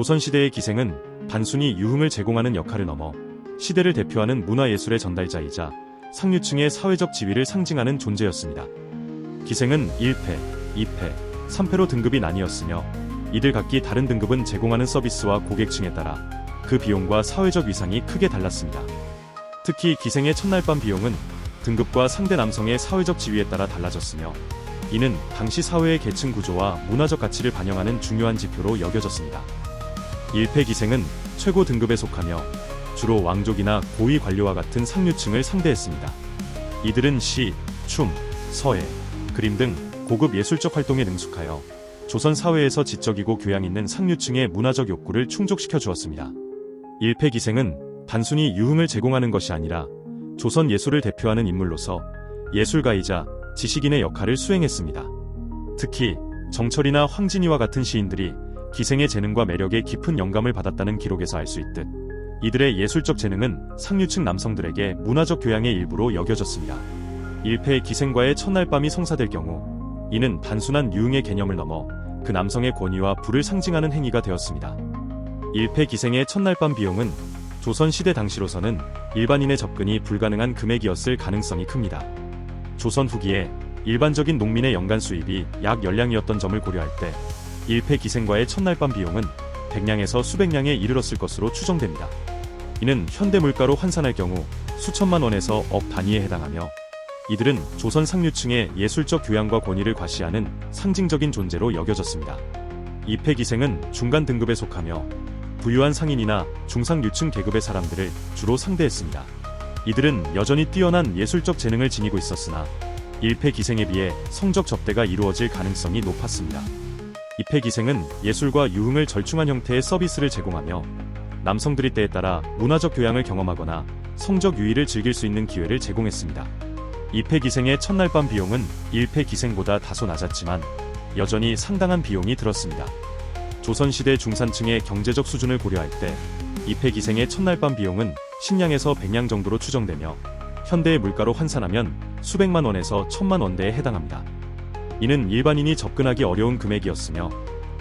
조선시대의 기생은 단순히 유흥을 제공하는 역할을 넘어 시대를 대표하는 문화예술의 전달자이자 상류층의 사회적 지위를 상징하는 존재였습니다. 기생은 1패, 2패, 3패로 등급이 나뉘었으며 이들 각기 다른 등급은 제공하는 서비스와 고객층에 따라 그 비용과 사회적 위상이 크게 달랐습니다. 특히 기생의 첫날 밤 비용은 등급과 상대 남성의 사회적 지위에 따라 달라졌으며 이는 당시 사회의 계층 구조와 문화적 가치를 반영하는 중요한 지표로 여겨졌습니다. 1패 기생은 최고 등급에 속하며 주로 왕족이나 고위 관료와 같은 상류층을 상대했습니다. 이들은 시, 춤, 서예, 그림 등 고급 예술적 활동에 능숙하여 조선 사회에서 지적이고 교양 있는 상류층의 문화적 욕구를 충족시켜 주었습니다. 1패 기생은 단순히 유흥을 제공하는 것이 아니라 조선 예술을 대표하는 인물로서 예술가이자 지식인의 역할을 수행했습니다. 특히 정철이나 황진이와 같은 시인들이 기생의 재능과 매력에 깊은 영감을 받았다는 기록에서 알 수 있듯 이들의 예술적 재능은 상류층 남성들에게 문화적 교양의 일부로 여겨졌습니다. 1패의 기생과의 첫날 밤이 성사될 경우 이는 단순한 유흥의 개념을 넘어 그 남성의 권위와 부를 상징하는 행위가 되었습니다. 1패 기생의 첫날 밤 비용은 조선시대 당시로서는 일반인의 접근이 불가능한 금액이었을 가능성이 큽니다. 조선 후기에 일반적인 농민의 연간 수입이 약 열량이었던 점을 고려할 때 1패 기생과의 첫날 밤 비용은 백량에서 수백량에 이르렀을 것으로 추정됩니다. 이는 현대 물가로 환산할 경우 수천만 원에서 억 단위에 해당하며 이들은 조선 상류층의 예술적 교양과 권위를 과시하는 상징적인 존재로 여겨졌습니다. 2패 기생은 중간 등급에 속하며 부유한 상인이나 중상류층 계급의 사람들을 주로 상대했습니다. 이들은 여전히 뛰어난 예술적 재능을 지니고 있었으나 1패 기생에 비해 성적 접대가 이루어질 가능성이 높았습니다. 2패 기생은 예술과 유흥을 절충한 형태의 서비스를 제공하며 남성들이 때에 따라 문화적 교양을 경험하거나 성적 유의를 즐길 수 있는 기회를 제공했습니다. 2패 기생의 첫날 밤 비용은 1패 기생보다 다소 낮았지만 여전히 상당한 비용이 들었습니다. 조선시대 중산층의 경제적 수준을 고려할 때 2패 기생의 첫날 밤 비용은 신량에서 백량 정도로 추정되며 현대의 물가로 환산하면 수백만 원에서 천만 원대에 해당합니다. 이는 일반인이 접근하기 어려운 금액이었으며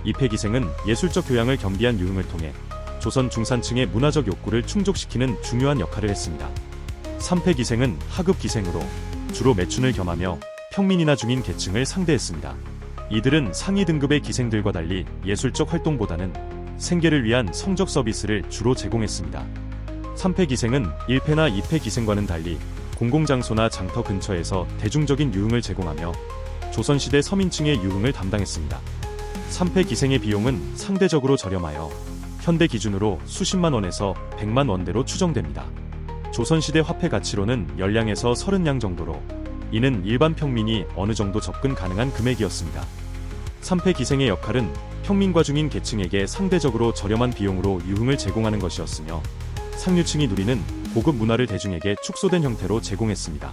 2패 기생은 예술적 교양을 겸비한 유흥을 통해 조선 중산층의 문화적 욕구를 충족시키는 중요한 역할을 했습니다. 3패 기생은 하급 기생으로 주로 매춘을 겸하며 평민이나 중인 계층을 상대했습니다. 이들은 상위 등급의 기생들과 달리 예술적 활동보다는 생계를 위한 성적 서비스를 주로 제공했습니다. 3패 기생은 1패나 2패 기생과는 달리 공공장소나 장터 근처에서 대중적인 유흥을 제공하며 조선시대 서민층의 유흥을 담당했습니다. 3패 기생의 비용은 상대적으로 저렴하여 현대 기준으로 수십만 원에서 100만 원대로 추정됩니다. 조선시대 화폐 가치로는 10량에서 30량 정도로 이는 일반 평민이 어느 정도 접근 가능한 금액이었습니다. 3패 기생의 역할은 평민과 중인 계층에게 상대적으로 저렴한 비용으로 유흥을 제공하는 것이었으며 상류층이 누리는 고급 문화를 대중에게 축소된 형태로 제공했습니다.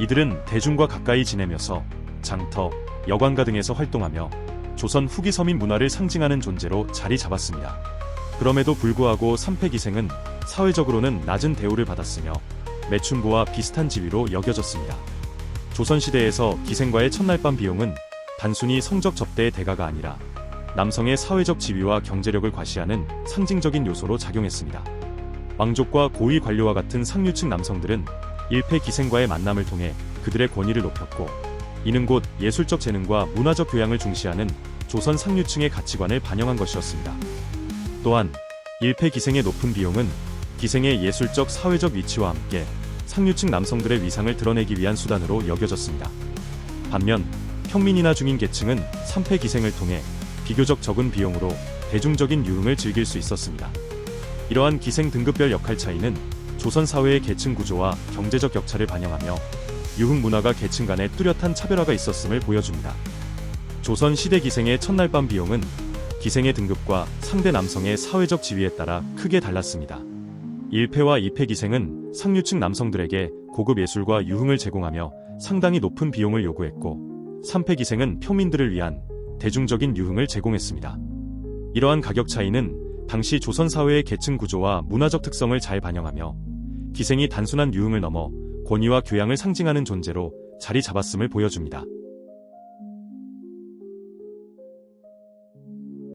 이들은 대중과 가까이 지내면서 장터, 여관가 등에서 활동하며 조선 후기 서민 문화를 상징하는 존재로 자리 잡았습니다. 그럼에도 불구하고 3패 기생은 사회적으로는 낮은 대우를 받았으며 매춘부와 비슷한 지위로 여겨졌습니다. 조선시대에서 기생과의 첫날 밤 비용은 단순히 성적 접대의 대가가 아니라 남성의 사회적 지위와 경제력을 과시하는 상징적인 요소로 작용했습니다. 왕족과 고위 관료와 같은 상류층 남성들은 1패 기생과의 만남을 통해 그들의 권위를 높였고 이는 곧 예술적 재능과 문화적 교양을 중시하는 조선 상류층의 가치관을 반영한 것이었습니다. 또한 1패 기생의 높은 비용은 기생의 예술적 사회적 위치와 함께 상류층 남성들의 위상을 드러내기 위한 수단으로 여겨졌습니다. 반면 평민이나 중인 계층은 3패 기생을 통해 비교적 적은 비용으로 대중적인 유흥을 즐길 수 있었습니다. 이러한 기생 등급별 역할 차이는 조선 사회의 계층 구조와 경제적 격차를 반영하며 유흥 문화가 계층 간의 뚜렷한 차별화가 있었음을 보여줍니다. 조선 시대 기생의 첫날 밤 비용은 기생의 등급과 상대 남성의 사회적 지위에 따라 크게 달랐습니다. 1패와 2패 기생은 상류층 남성들에게 고급 예술과 유흥을 제공하며 상당히 높은 비용을 요구했고 3패 기생은 평민들을 위한 대중적인 유흥을 제공했습니다. 이러한 가격 차이는 당시 조선 사회의 계층 구조와 문화적 특성을 잘 반영하며 기생이 단순한 유흥을 넘어 권위와 교양을 상징하는 존재로 자리 잡았음을 보여줍니다.